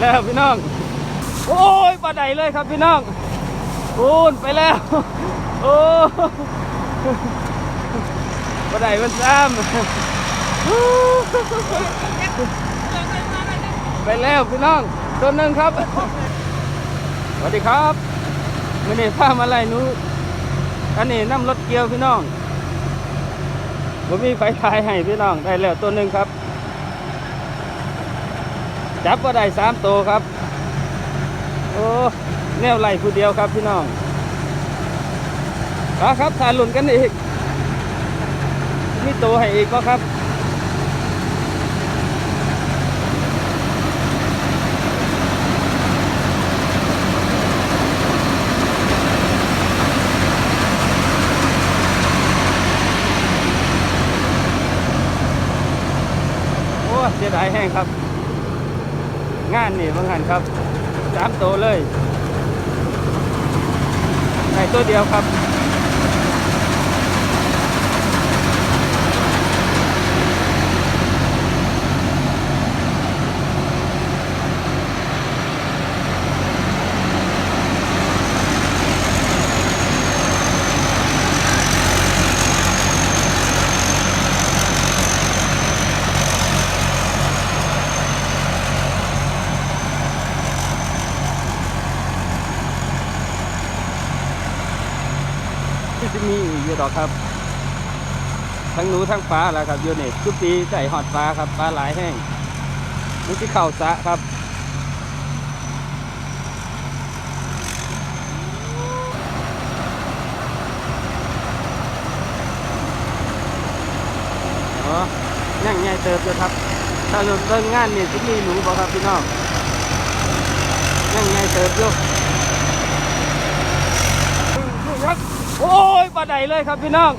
แล้วพี่น้อง โอ้ยปลาไดเลยครับพี่น้องปูนไปแล้ว โอ้ปลาไดมันซ้ำไปแล้วพี่น้องตัวหนึ่งครับ สวัสดีครับมื่อนี้พามาไล่หนูอันนี้น้ำรถเกียวพี่น้องผมมีไฟทายให้พี่น้องได้แล้วตัวหนึ่งครับ จับก็ได้สามโตครับ โอ้แนวไหลผู้เดียวครับพี่น้องมาครับทานหลุนกันอีก มีตัวให้อีกก็ครับโอ้เสียดายแห้งครับ งานนี่บางงานครับสามโตเลยในตัวเดียวครับ ที่จะมีอีกอยู่ดอกครับ ทั้งหนูทั้งปลาแหล้วครับอยู่นี่ทุกปีใส่หอดปลาครับปลาหลายแห้งนี่ที่เข่าสะครับอ๋อยังไงเติบอยู่ครับ ถ้าเริ่มเริ่มงานนี่จะมีหนูบ่ครับพี่น้องยังไงเติบอยู่ครับ โอ้ยปลาไดเลยครับพี่น้อง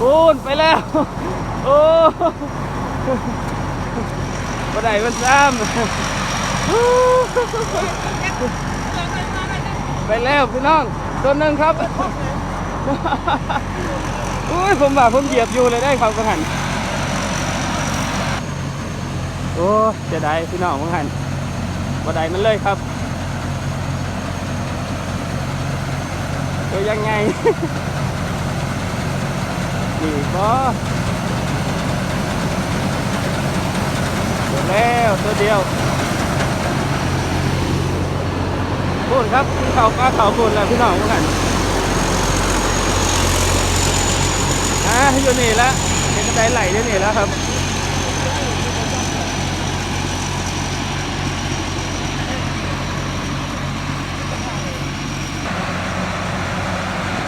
ปูนไปแล้ว โอ้ปลาไดมันซ้ำไปแล้วพี่น้องตัวหนึ่งครับอุ้ยผมว่าผมเหยียบอยู่เลยได้ครับกังหันโอ้เสียดายพี่น้องกังหันปลาไดมันเลยครับ เดี๋ยวยังไงนี่ก็เดี๋ยวแล้วตัวเดียวพูดครับเขาปลาเขาพูดแล้วพี่น้องกันอ่าอยู่นี่แล้วเห็นกระไดไหลอยู่นี่แล้วครับ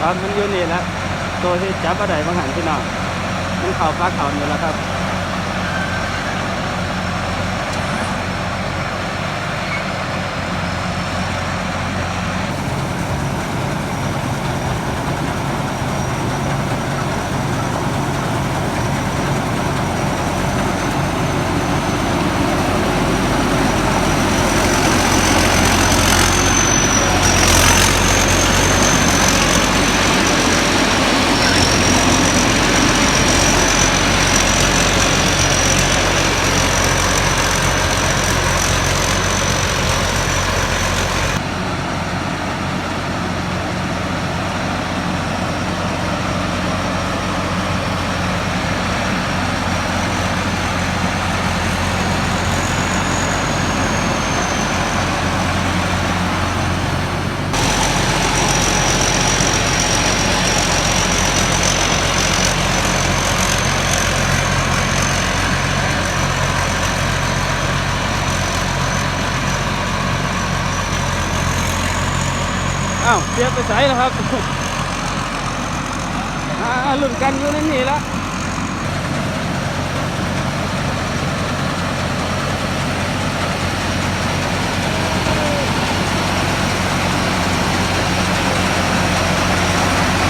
ครับมันอยู่นี่แหล้วตัวที่จับอะไรบางหันพี่น้องมันเข่าปลาเข่าอยู่แล้วครับ อ้าวเสียบไปใส่แล้วครับอาลุ่นกันอยู่ในนี่แล้ว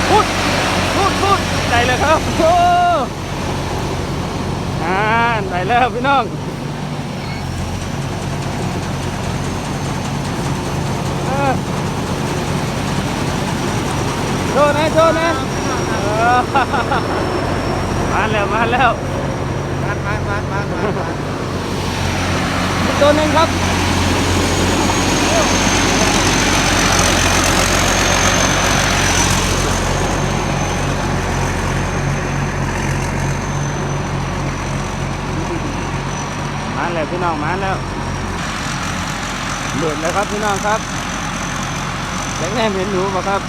พูดพูดพูดได้เลยครับโอ้อ่าได้แล้วพี่น้องเออ โชว์นะโชว์นะเออมาแล้วมาแล้วมามามามามาอีกตัวหนึ่งครับมาแล้วพี่น้องมาแล้วเดือดแล้วครับพี่น้องครับแสงแนมเห็นหนูป่ะครับ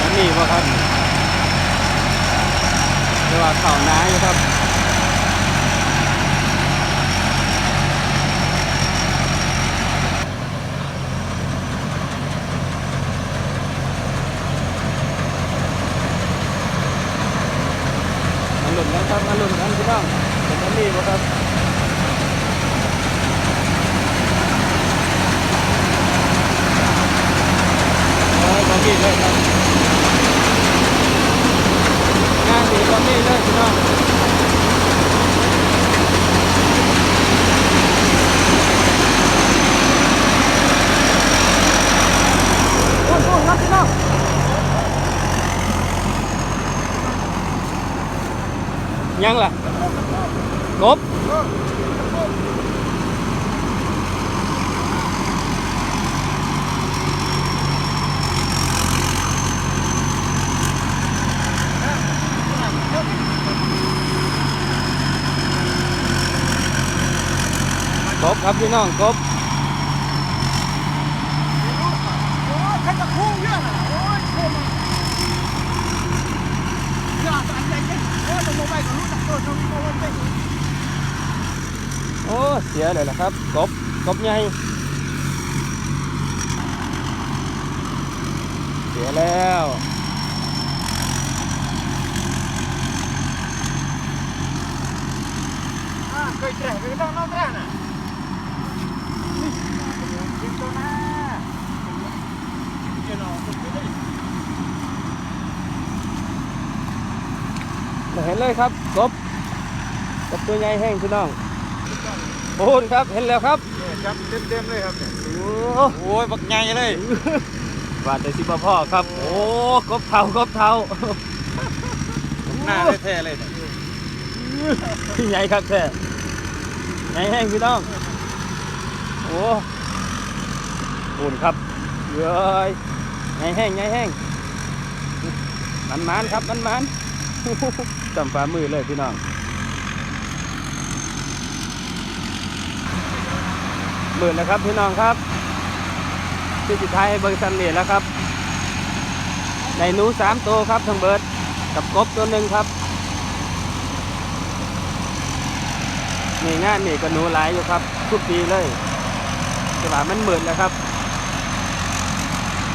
อันนี้ป่ะครับเรียกว่าเข่าน้าอยู่ครับ มาหลุนกันครับ มาหลุนกันพี่น้องเป็นอันนี้ป่ะครับ โอ้ยบอมี่เลยครับงานดีบอมี่เลยพี่น้องโอ้ยโอ้ยครับพี่น้อง ยังล่ะกบกบครับพี่น้องกบ โอ้ยใครจะคู่เรื่องอะโอ้ยโคมาอย่าสั่นใจเย็น โอ้เสียเลยล่ะครับกบกบใหญ่เสียแล้วอ่าเคยแตะเคยต้องนองแตะน่ะนี่ยิงตัวหน้าเจ้าน้องคนนี้ได้ เห็นเลยครับกบกบตัวใหญ่แห้งพี่น้องโอ้โหครับเห็นแล้วครับเนี่ยจับเต็มๆเลยครับเนี่ยโอ้โอ้ยบักใหญ่เลยบาดแต่สิบพ่อครับ โอ้กบเทากบเทาหน้าแท้ๆเลยเนี่ยใหญ่ครับแท้ใหญ่แห้งพี่น้องโอ้บุญครับเย้ยใหญ่แห้งใหญ่แห้งมันมันๆครับมันมัน ๆจำฝ่ามือเลยพี่น้องหมื่นนะครับพี่น้องครับที่สุดท้ายเบิร์ซันนี่แล้วครับ ในหนูสามตัวครับทั้งเบิร์ดกับกบตัวหนึ่งครับนี่งานนี่ก็หนูหลายอยู่ครับ ทุกปีเลยแต่ว่ามันหมื่นแล้วครับ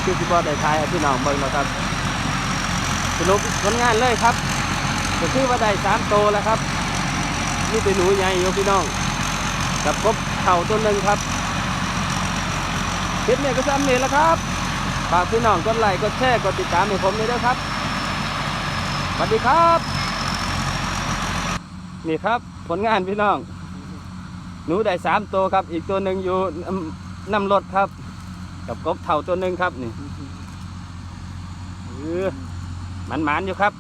คือสิบอได้ทายพี่น้องเบิ่งแล้วครับสรุปผลงานเลยครับ ก็คือว่าได้สามโตวแล้วครับนี่เป็นหนูใหญ่อยู่พี่น้องกับกบเข่าตัวหนึ่งครับคลิปนี้ก็ซ้ำนี่แหล้วครับฝากพี่น้องกดไลค์กดแชร์กดติดตามให้ผมด้วยนะครับสวัสดีครับ นี่ครับผลงานพี่น้อง หนูได้สามตัวครับ อีกตัวหนึ่งอยู่น้ำรถครับ กับกบเท่าตัวหนึ่งครับนี่เออมันหมานๆอยู่ครับ